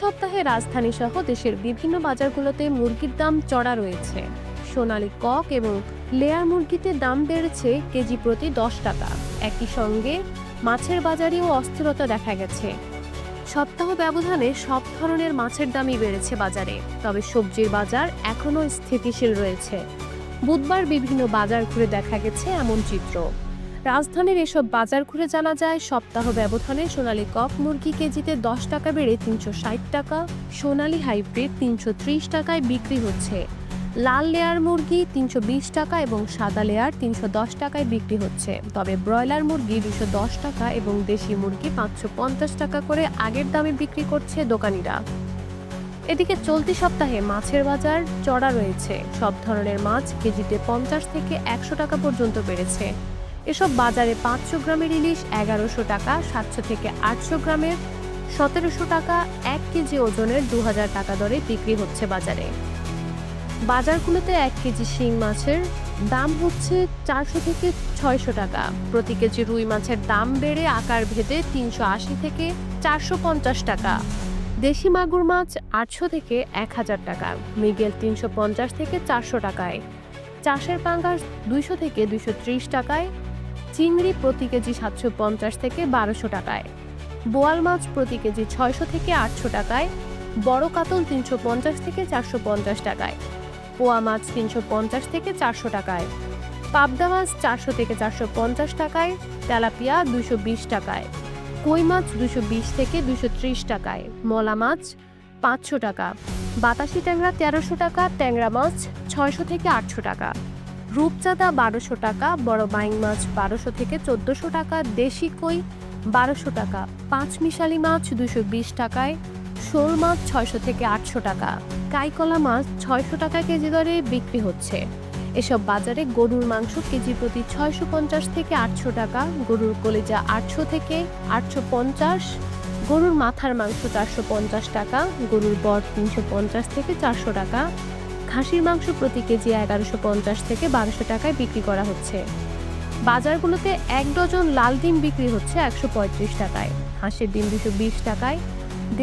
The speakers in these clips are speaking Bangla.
সপ্তাহে রাজধানী সহ দেশের বিভিন্ন বাজারগুলোতে মুরগির দাম চড়া রয়েছে। সোনালী কক এবং লেয়ার মুরগিতে দাম বেড়েছে কেজি প্রতি দশ টাকা। একই সঙ্গে মাছের বাজারেও অস্থিরতা দেখা গেছে। সপ্তাহ ব্যবধানে সব ধরনের মাছের দামই বেড়েছে বাজারে, তবে সবজির বাজার এখনও স্থিতিশীল রয়েছে। বুধবার বিভিন্ন বাজার ঘুরে দেখা গেছে এমন চিত্র। রাজধানীর এসব বাজার ঘুরে জানা যায়, সপ্তাহ ব্যবধানে সোনালি কক মুরগি কেজিতে দশ টাকা বেড়ে তিনশো ষাট টাকা, সোনালী হাইব্রিড তিনশো ত্রিশ টাকায় বিক্রি হচ্ছে। লাল লেয়ার মুরগি তিনশো বিশ টাকা এবং সাদা লেয়ার তিনশো দশ টাকায় বিক্রি হচ্ছে। তবে ব্রয়লার মুরগি দুশো দশ টাকা এবং দেশি মুরগি পাঁচশো পঞ্চাশ টাকা করে আগের দামে বিক্রি করছে দোকানিরা। এদিকে চলতি সপ্তাহে মাছের বাজার চড়া রয়েছে। সব ধরনের মাছ কেজিতে পঞ্চাশ থেকে একশো টাকা পর্যন্ত বেড়েছে। এসব বাজারে পাঁচশো গ্রামের ইলিশ, এগারোশো টাকা, সাতশো থেকে আটশো গ্রামের সতেরোশো টাকা, এক কেজি ওজনের দু হাজার টাকা দরে বিক্রি হচ্ছে বাজারে। বাজারগুলোতে এক কেজি শিং মাছের দাম হচ্ছে চারশো থেকে ছয়শো টাকা। প্রতি কেজি রুই মাছের দাম বেড়ে আকার ভেদে তিনশো আশি থেকে চারশো পঞ্চাশ টাকা। দেশি মাগুর মাছ আটশো থেকে এক হাজার টাকা, মৃগেল তিনশো পঞ্চাশ থেকে চারশো টাকায়, চাষের পাঙ্গাস দুইশো থেকে দুইশো ত্রিশ টাকায় চিংড়ি প্রতি কেজি সাতশো পঞ্চাশ থেকে বারোশো টাকায়। বোয়াল মাছ প্রতি কেজি ছয়শো থেকে আটশো টাকায়। বড় কাতল তিনশো পঞ্চাশ থেকে চারশো পঞ্চাশ টাকায়। পোয়া মাছ তিনশো পঞ্চাশ থেকে চারশো টাকায়। পাবদা মাছ চারশো থেকে চারশো পঞ্চাশ টাকায়। তেলাপিয়া দুশো বিশ টাকায়। কই মাছ দুশো বিশ থেকে দুশো ত্রিশ টাকায়। মলা মাছ পাঁচশো টাকা। বাতাসি ট্যাংরা তেরোশো টাকা, ট্যাংরা মাছ ছয়শো থেকে আটশো টাকা। রূপচাঁদা বারোশো টাকা, বড় বাইং মাছ বারোশো থেকে চোদ্দোশো টাকা, দেশি কই বারোশো টাকা, পাঁচ মিশালি মাছ দুশো বিশ টাকায়, শোল মাছ ছয়শো থেকে আটশো টাকা, কাইকলা মাছ ছয়শো টাকা কেজি দরে বিক্রি হচ্ছে। এসব বাজারে গরুর মাংস কেজি প্রতি ছয়শো পঞ্চাশ থেকে আটশো টাকা, গরুর কলিজা আটশো থেকে আটশো পঞ্চাশ, গরুর মাথার মাংস চারশো পঞ্চাশ টাকা, গরুর বর তিনশো পঞ্চাশ থেকে চারশো টাকা খাসির মাংস প্রতি কেজি এগারোশো পঞ্চাশ থেকে বারোশো টাকায় বিক্রি করা হচ্ছে। বাজারগুলোতে এক ডজন লাল ডিম বিক্রি হচ্ছে একশো পঁয়ত্রিশ টাকায়। হাঁসের ডিম দুশো বিশ টাকায়,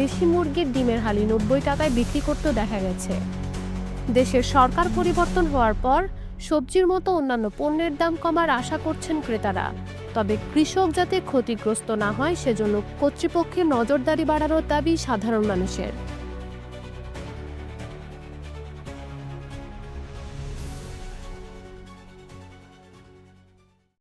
দেশি মুরগির ডিমের হালি নব্বই টাকায় বিক্রি করতেও দেখা গেছে। দেশের সরকার পরিবর্তন হওয়ার পর সবজির মতো অন্যান্য পণ্যের দাম কমার আশা করছেন ক্রেতারা। তবে কৃষক যাতে ক্ষতিগ্রস্ত না হয়, সেজন্য কর্তৃপক্ষের নজরদারি বাড়ানোর দাবি সাধারণ মানুষের।